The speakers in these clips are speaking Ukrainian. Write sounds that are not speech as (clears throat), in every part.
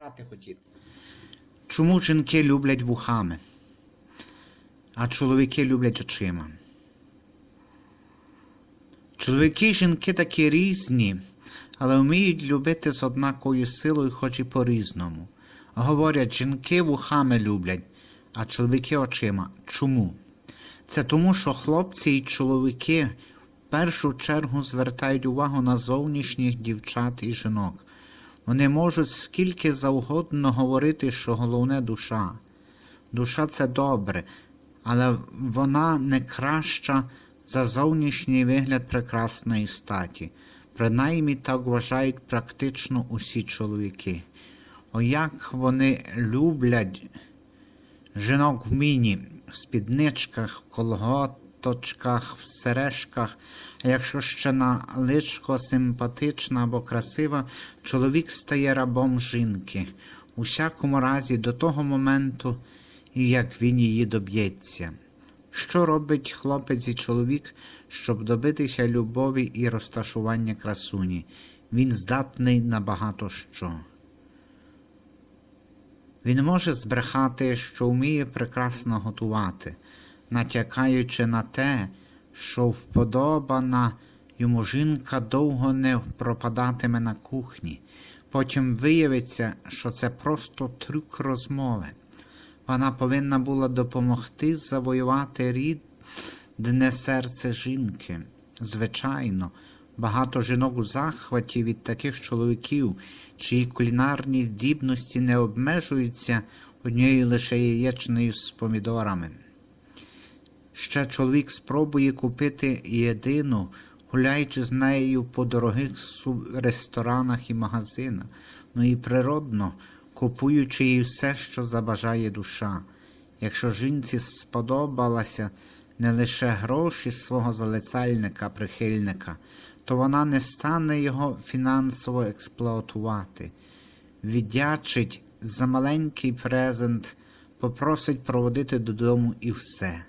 Брати хотів. Чому жінки люблять вухами, а чоловіки люблять очима? Чоловіки і жінки такі різні, але вміють любити з однакою силою, хоч і по-різному. Говорять, жінки вухами люблять, а чоловіки очима. Чому? Це тому, що хлопці і чоловіки в першу чергу звертають увагу на зовнішніх дівчат і жінок. Вони можуть скільки завгодно говорити, що головне душа. Душа це добре, але вона не краща за зовнішній вигляд прекрасної статі. Принаймні так вважають практично усі чоловіки. О, як вони люблять жінок в міні, в спідничках, в колготочках, в сережках, а якщо ще на личко симпатична або красива, чоловік стає рабом жінки, у всякому разі до того моменту, як він її доб'ється. Що робить хлопець і чоловік, щоб добитися любові і розташування красуні? Він здатний на багато що. Він може збрехати, що вміє прекрасно готувати, натякаючи на те, що вподобана йому жінка довго не пропадатиме на кухні. Потім виявиться, що це просто трюк розмови. Вона повинна була допомогти завоювати рідне серце жінки. Звичайно, багато жінок у захваті від таких чоловіків, чиї кулінарні здібності не обмежуються однією лише яєчнею з помідорами. Ще чоловік спробує купити єдину, гуляючи з нею по дорогих ресторанах і магазинах, ну і природно, купуючи їй все, що забажає душа. Якщо жінці сподобалася не лише гроші свого залицяльника, прихильника, то вона не стане його фінансово експлуатувати, віддячить за маленький презент, попросить проводити додому і все.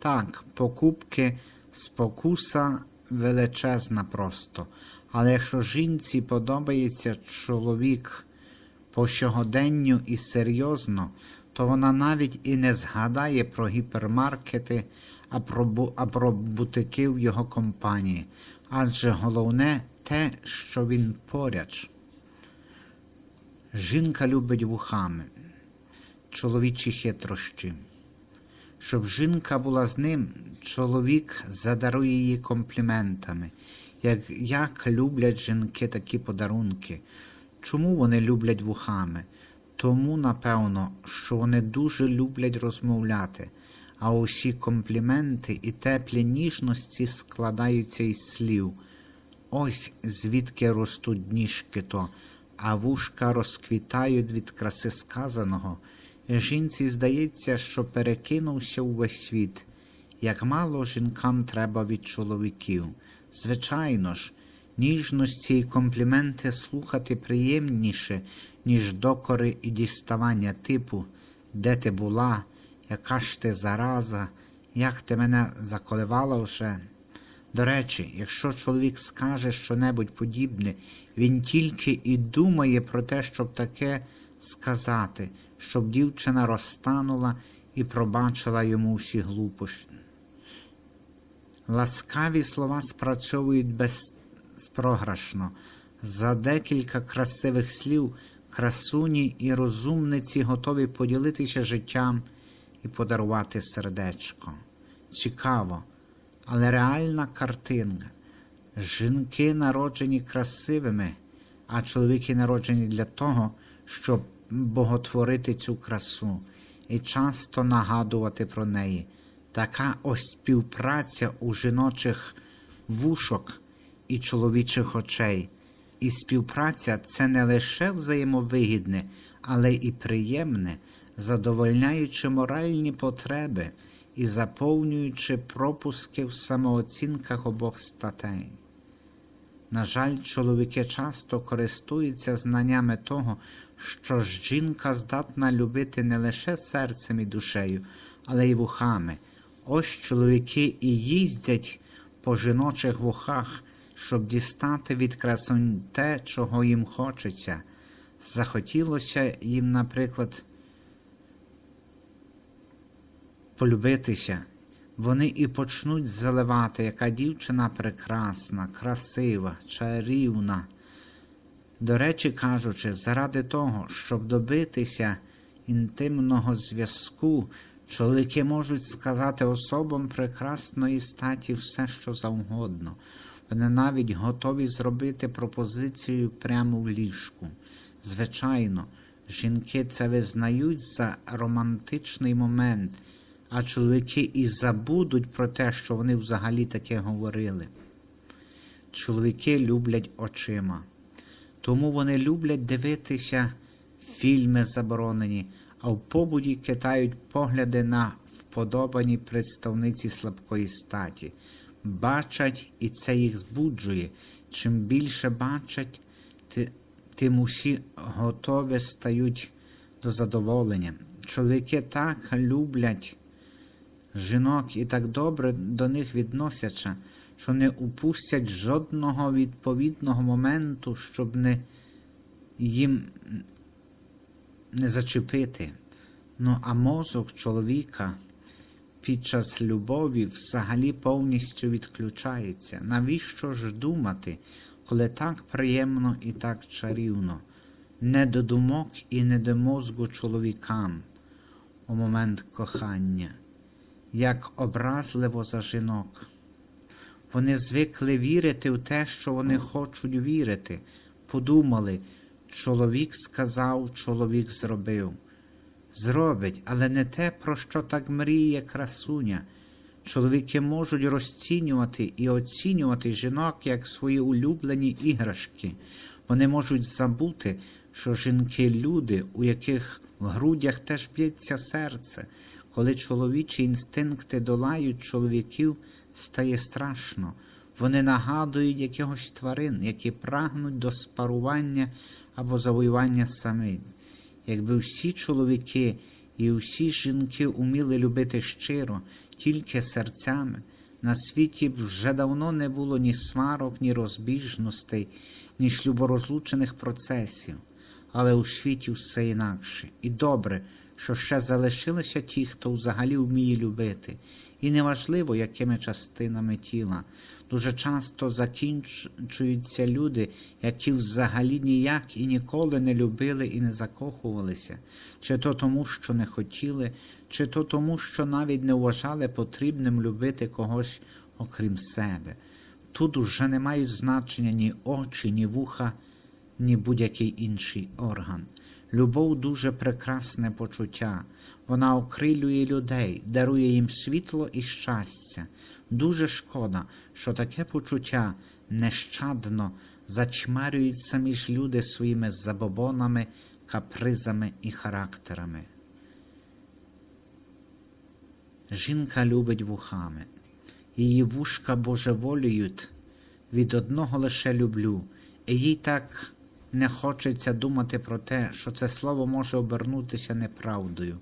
Так, покупки спокуса величезна просто. Але якщо жінці подобається чоловік по щогоденню і серйозно, то вона навіть і не згадає про гіпермаркети, а про, а про бутики в його компанії. Адже головне те, що він поряд. Жінка любить вухами, чоловічі хитрощі. Щоб жінка була з ним, чоловік задарує її компліментами. Як, як люблять жінки такі подарунки. Чому вони люблять вухами? Тому, напевно, що вони дуже люблять розмовляти, а усі компліменти і теплі ніжності складаються із слів. Ось звідки ростуть ніжки то, а вушка розквітають від краси сказаного. Жінці здається, що перекинувся увесь світ. Як мало жінкам треба від чоловіків. Звичайно ж, ніжності і компліменти слухати приємніше, ніж докори і діставання типу, де ти була, яка ж ти зараза, як ти мене заколивала вже. До речі, якщо чоловік скаже щонебудь подібне, він тільки і думає про те, щоб таке сказати, щоб дівчина розтанула і пробачила йому всі глупості. Ласкаві слова спрацьовують безпрограшно. За декілька красивих слів красуні і розумниці готові поділитися життям і подарувати сердечко. Цікаво, але реальна картинка. Жінки народжені красивими, а чоловіки народжені для того, щоб боготворити цю красу і часто нагадувати про неї. Така ось співпраця у жіночих вушок і чоловічих очей. І співпраця це не лише взаємовигідне, але і приємне, задовольняючи моральні потреби і заповнюючи пропуски в самооцінках обох статей. На жаль, чоловіки часто користуються знаннями того, що жінка здатна любити не лише серцем і душею, але й вухами. Ось чоловіки і їздять по жіночих вухах, щоб дістати від красунь те, чого їм хочеться. захотілося їм, наприклад, полюбитися, вони і почнуть заливати, яка дівчина прекрасна, красива, чарівна. До речі, кажучи, заради того, щоб добитися інтимного зв'язку, чоловіки можуть сказати особам прекрасної статі все, що завгодно. Вони навіть готові зробити пропозицію прямо в ліжку. Звичайно, жінки це визнають за романтичний момент, а чоловіки і забудуть про те, що вони взагалі таке говорили. Чоловіки люблять очима, тому вони люблять дивитися фільми заборонені, а в побуді китають погляди на вподобані представниці слабкої статі. Бачать, і це їх збуджує. Чим більше бачать, тим усі готові стають до задоволення. Чоловіки так люблять жінок і так добре до них відносяться, що не упустять жодного відповідного моменту, щоб не їм не зачепити. Ну а мозок чоловіка під час любові взагалі повністю відключається. Навіщо ж думати, коли так приємно і так чарівно? Не до думок і не до мозку чоловікам у момент кохання, як образливо за жінок. Вони звикли вірити в те, що вони хочуть вірити. Подумали, чоловік сказав, чоловік зробив. Зробить, але не те, про що так мріє красуня. Чоловіки можуть розцінювати і оцінювати жінок як свої улюблені іграшки. Вони можуть забути, що жінки люди, у яких в грудях теж б'ється серце. Коли чоловічі інстинкти долають чоловіків, стає страшно. Вони нагадують якихось тварин, які прагнуть до спарування або завоювання самиць. Якби всі чоловіки і всі жінки уміли любити щиро, тільки серцями, на світі б вже давно не було ні сварок, ні розбіжностей, ні шлюборозлучених процесів. Але у світі все інакше. І добре, що ще залишилися ті, хто взагалі вміє любити. І неважливо, якими частинами тіла. Дуже часто закінчуються люди, які взагалі ніяк і ніколи не любили і не закохувалися, чи то тому, що не хотіли, чи то тому, що навіть не вважали потрібним любити когось окрім себе. Тут уже не мають значення ні очі, ні вуха, ні будь-який інший орган. Любов дуже прекрасне почуття. Вона окрилює людей, дарує їм світло і щастя. Дуже шкода, що таке почуття нещадно затьмарюють самі ж люди своїми забобонами, капризами і характерами. Жінка любить вухами. Її вушка божеволіють від одного лише люблю, і їй так не хочеться думати про те, що це слово може обернутися неправдою.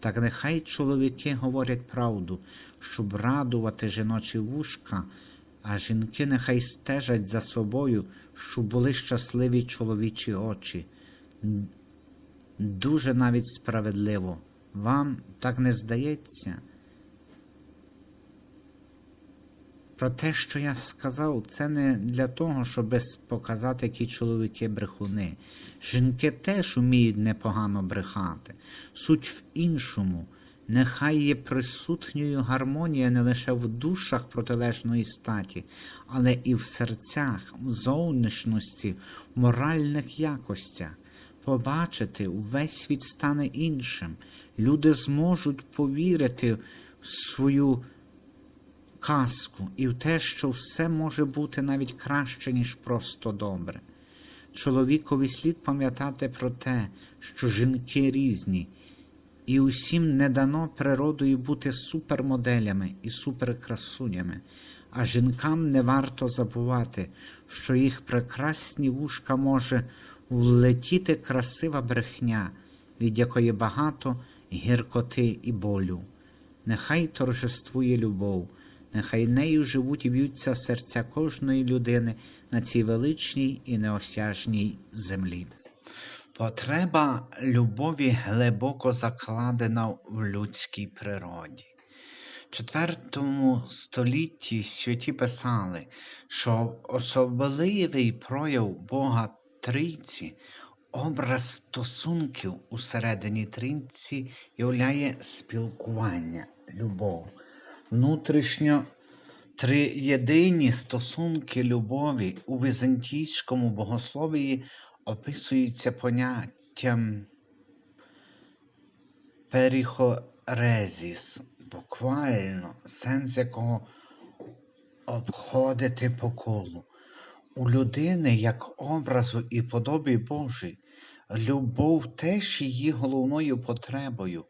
Так нехай чоловіки говорять правду, щоб радувати жіночі вушка, а жінки нехай стежать за собою, щоб були щасливі чоловічі очі. Дуже навіть справедливо. Вам так не здається? Про те, що я сказав, це не для того, щоб показати, які чоловіки брехуни. Жінки теж вміють непогано брехати. Суть в іншому. Нехай є присутньою гармонія не лише в душах протилежної статі, але і в серцях, в зовнішності, в моральних якостях. Побачити, увесь світ стане іншим. Люди зможуть повірити в свою казку і в те, що все може бути навіть краще, ніж просто добре. Чоловікові слід пам'ятати про те, що жінки різні, і усім не дано природою бути супермоделями і суперкрасунями, а жінкам не варто забувати, що їх прекрасні вушка може влетіти красива брехня, від якої багато гіркоти і болю. Нехай торжествує любов. Нехай нею живуть і б'ються серця кожної людини на цій величній і неосяжній землі. Потреба любові глибоко закладена в людській природі. В IV столітті святі писали, що особливий прояв Бога Трійці, образ стосунків усередині Трійці являє спілкування, любов. Внутрішньо триєдині стосунки любові у візантійському богословії описуються поняттям періхорезіс, буквально сенс якого обходити по колу. У людини, як образу і подобі Божій, любов теж її головною потребою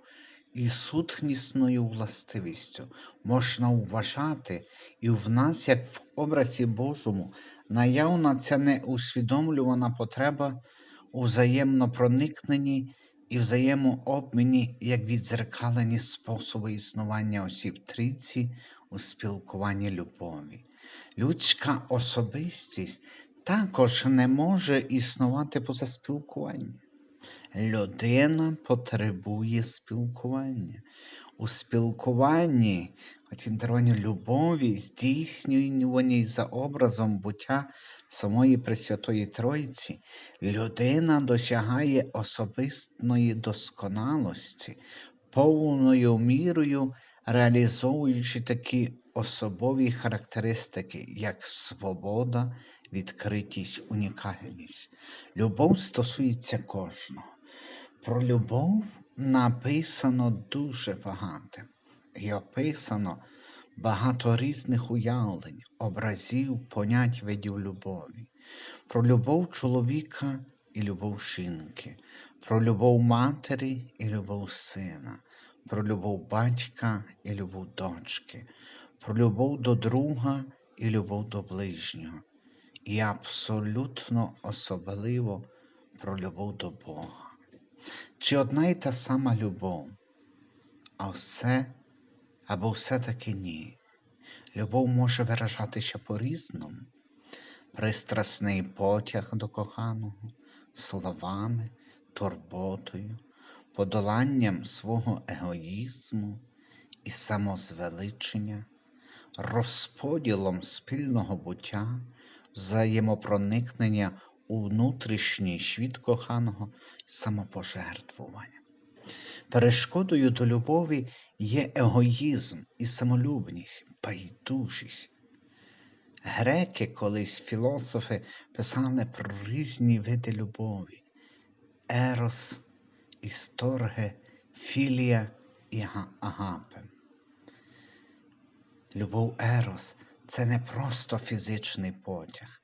і сутнісною властивістю можна вважати, і в нас, як в образі Божому, наявна ця неусвідомлювана потреба у взаємно проникненні і взаємообміні як відзеркалені способи існування осіб трійці у спілкуванні любові. Людська особистість також не може існувати поза спілкуванням. Людина потребує спілкування. У спілкуванні, хоч інтервані любові, здійснюваній за образом буття самої Пресвятої Тройці, людина досягає особистої досконалості, повною мірою реалізовуючи такі особові характеристики, як свобода, відкритість, унікальність. Любов стосується кожного. Про любов написано дуже багато. І описано багато різних уявлень, образів, понять видів любові, про любов чоловіка і любов жінки, про любов матері і любов сина, про любов батька і любов дочки, про любов до друга і любов до ближнього, і абсолютно особливо про любов до Бога. Чи одна й та сама любов, а все або все-таки ні. Любов може виражатися по-різному, пристрасний потяг до коханого, словами, турботою, подоланням свого егоїзму і самозвеличення, розподілом спільного буття, взаємопроникнення у внутрішній світ коханого самопожертвування. Перешкодою до любові є егоїзм і самолюбність, байдужість. Греки, колись філософи писали про різні види любові: ерос, історге, філія і агапе. Любов ерос це не просто фізичний потяг,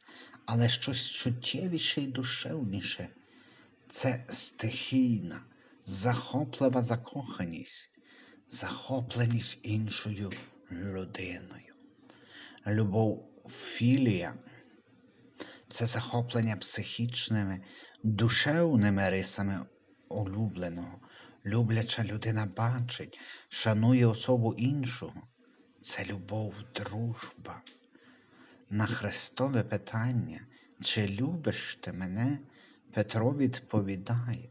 але щось чуттєвіше і душевніше. Це стихійна, захоплива закоханість, захопленість іншою людиною. Любов філія це захоплення психічними, душевними рисами улюбленого. Любляча людина бачить, шанує особу іншого. Це любов, дружба. На Христове питання, чи любиш ти мене? Петро відповідає,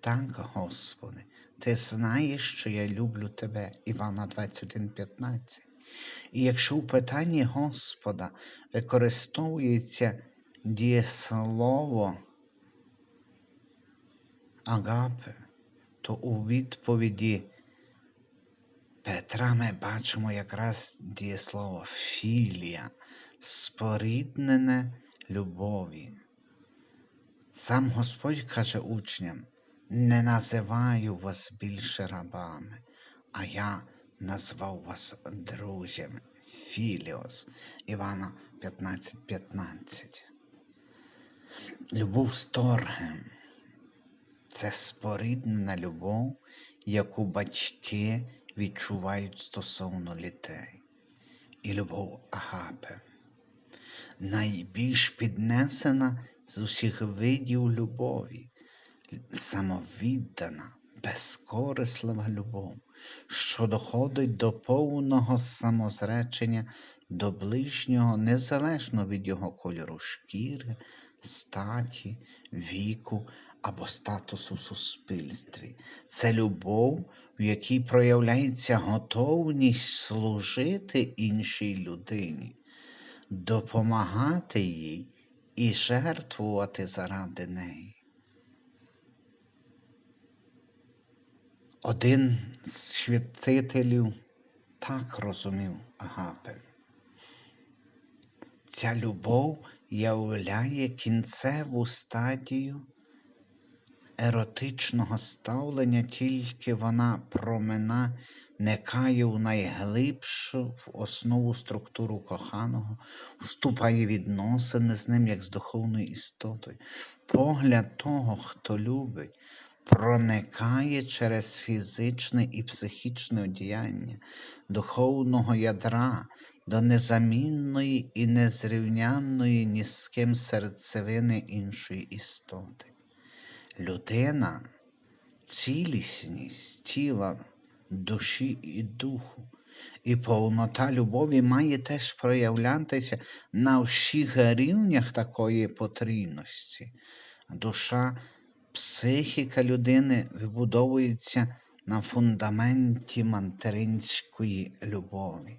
так, Господи, ти знаєш, що я люблю тебе, Івана 21,15. І якщо у питанні Господа використовується дієслово агапе, то у відповіді Петра ми бачимо якраз дієслово філія, споріднене любові. Сам Господь каже учням, не називаю вас більше рабами, а я назвав вас друзями. Філіос Івана 15.15. 15. Любов з торгем це споріднена любов, яку батьки відчувають стосовно дітей. І любов Агапе. Найбільш піднесена з усіх видів любові, самовіддана, безкорислива любов, що доходить до повного самозречення до ближнього незалежно від його кольору шкіри, статі, віку або статусу в суспільстві. Це любов, в якій проявляється готовність служити іншій людині, допомагати їй і жертвувати заради неї. Один з святителів так розумів Агапе. Ця любов являє кінцеву стадію еротичного ставлення, тільки вона промина не кає в найглибшу в основу структуру коханого, вступає відносини з ним як з духовною істотою. Погляд того, хто любить, проникає через фізичне і психічне одіяння духовного ядра до незамінної і незрівнянної ні з ким серцевини іншої істоти. Людина цілісність тіла, душі і духу. І повнота любові має теж проявлятися на всіх рівнях такої потрійності. Душа, психіка людини вибудовується на фундаменті материнської любові.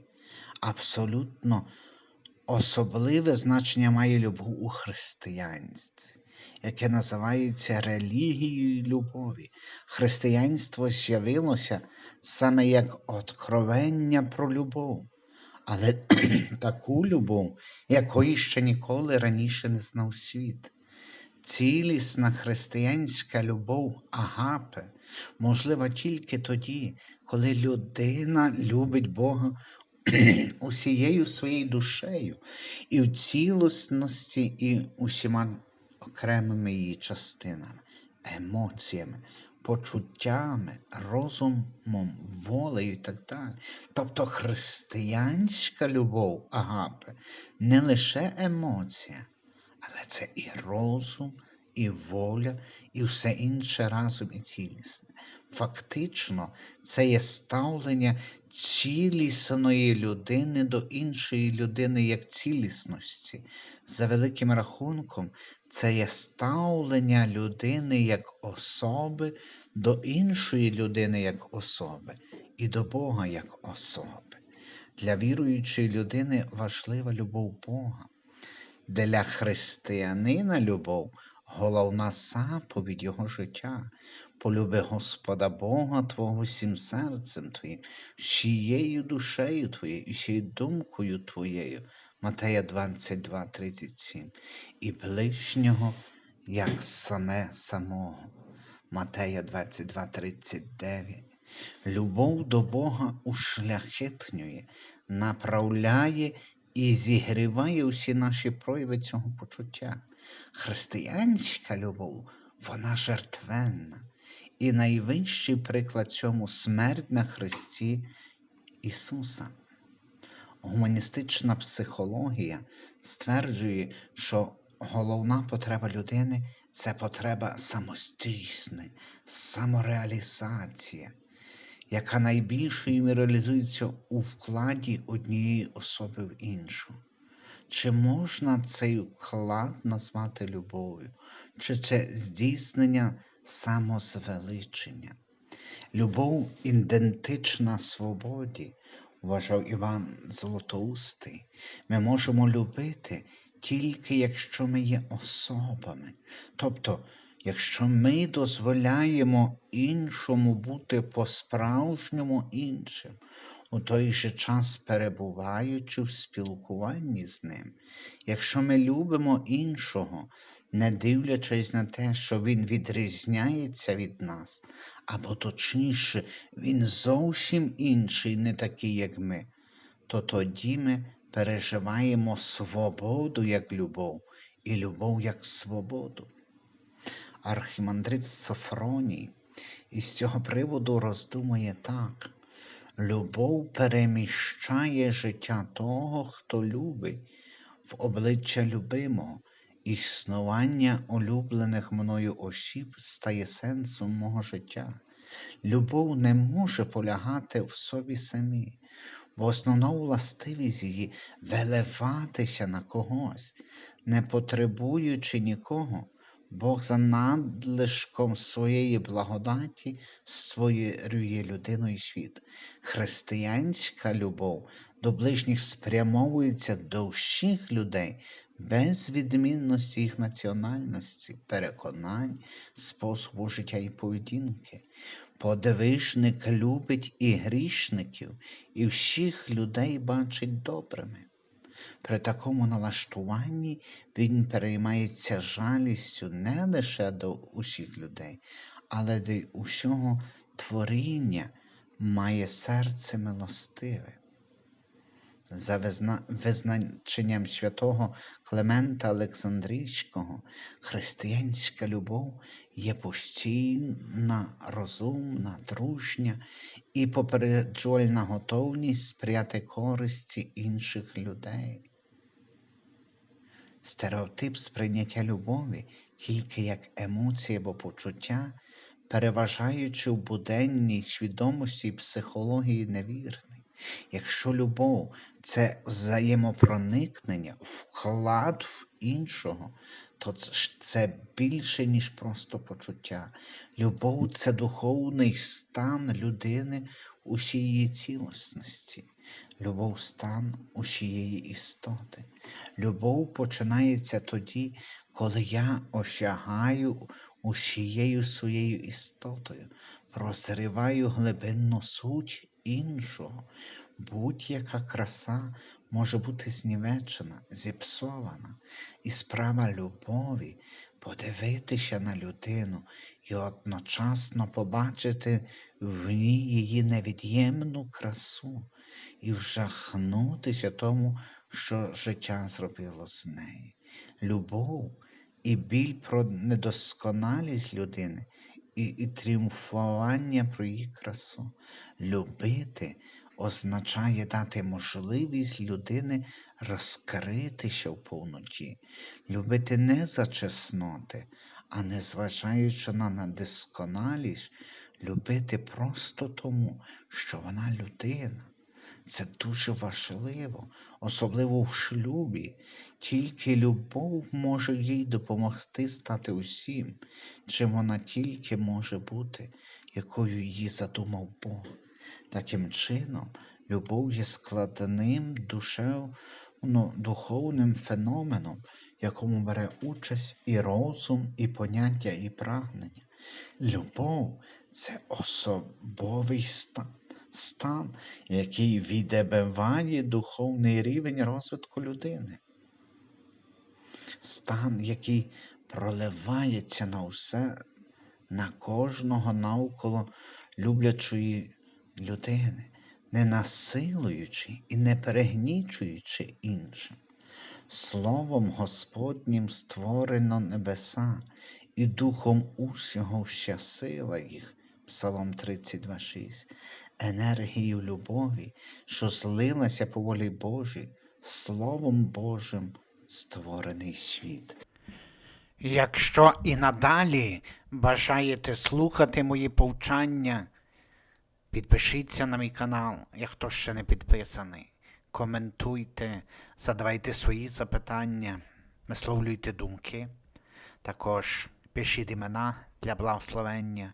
Абсолютно особливе значення має любов у християнстві яке називається релігією любові. Християнство з'явилося саме як откровення про любов, але (clears throat) таку любов, якої ще ніколи раніше не знав світ. Цілісна християнська любов агапе можлива тільки тоді, коли людина любить Бога (clears throat) усією своєю душею і в цілісності, і усіма окремими її частинами, емоціями, почуттями, розумом, волею і так далі. Тобто християнська любов агапе не лише емоція, але це і розум, і воля, і все інше разом і цілісне. Фактично, це є ставлення цілісної людини до іншої людини як цілісності. За великим рахунком, це є ставлення людини як особи до іншої людини як особи і до Бога як особи. Для віруючої людини важлива любов Бога. Для християнина любов головна заповідь Його життя. Полюби Господа Бога Твого всім серцем Твоїм, всією душею Твоєю, всією думкою Твоєю. Матея 22, 37. І ближнього, як саме самого. Матея 22, 39. Любов до Бога ушляхетнює, направляє і зігріває усі наші прояви цього почуття. Християнська любов, вона жертвенна. І найвищий приклад цьому смерть на Христі Ісуса. Гуманістична психологія стверджує, що головна потреба людини це потреба самостійсної, самореалізація, яка найбільшою реалізується у вкладі однієї особи в іншу. Чи можна цей вклад назвати любов'ю, чи це здійснення самозвеличення? Любов ідентична свободі, вважав Іван Золотоустий. Ми можемо любити тільки якщо ми є особами. Тобто, якщо ми дозволяємо іншому бути по-справжньому іншим, у той же час перебуваючи в спілкуванні з ним, якщо ми любимо іншого, не дивлячись на те, що він відрізняється від нас, або точніше, він зовсім інший, не такий, як ми, то тоді ми переживаємо свободу як любов і любов як свободу. Архімандрит Софроній із цього приводу роздумує так. Любов переміщає життя того, хто любить, в обличчя любимого, існування улюблених мною осіб стає сенсом мого життя. Любов не може полягати в собі самій, бо основна властивість її виливатися на когось, не потребуючи нікого, Бог за надлишком своєї благодаті створює людину і світ. Християнська любов до ближніх спрямовується до всіх людей без відмінності їх національності, переконань, способу життя і поведінки. Подвижник любить і грішників, і всіх людей бачить добрими. При такому налаштуванні він переймається жалістю не лише до усіх людей, але до усього творіння має серце милостиве. За визначенням святого Клемента Олександрійського, християнська любов є постійна, розумна, дружня і попереджувальна готовність сприяти користі інших людей. Стереотип сприйняття любові тільки як емоції або почуття, переважаючи в буденній свідомості і психології невірний. Якщо любов це взаємопроникнення, вклад в іншого, то це більше, ніж просто почуття. Любов це духовний стан людини у всій цілісності. Любов стан усієї істоти. Любов починається тоді, коли я осягаю усією своєю істотою, прозриваю глибинну суть іншого. Будь-яка краса може бути знівечена, зіпсована, і справа любові подивитися на людину і одночасно побачити в ній її невід'ємну красу і вжахнутися тому, що життя зробило з нею. Любов і біль про недосконалість людини, і, і тріумфування про її красу. Любити означає дати можливість людини розкритися в повноті, любити не за чесноти, а незважаючи на недосконалість, любити просто тому, що вона людина. Це дуже важливо, особливо в шлюбі. Тільки любов може їй допомогти стати усім, чим вона тільки може бути, якою її задумав Бог. Таким чином, любов є складним душевно духовним феноменом, якому бере участь і розум, і поняття, і прагнення. Любов це особовий стан стан, який відебиває духовний рівень розвитку людини. Стан, який проливається на все, на кожного навколо люблячої людини, не насилуючи і не перегнічуючи іншим. Словом Господнім створено небеса, і духом усього вся сила їх. Псалом 32.6. Енергію любові, що злилася по волі Божій, Словом Божим створений світ. Якщо і надалі бажаєте слухати мої повчання, підпишіться на мій канал, як хто ще не підписаний. Коментуйте, задавайте свої запитання, висловлюйте думки. Також пишіть імена для благословення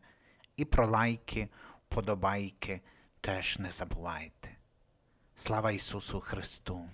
і про лайки, вподобайки теж не забувайте. Слава Ісусу Христу!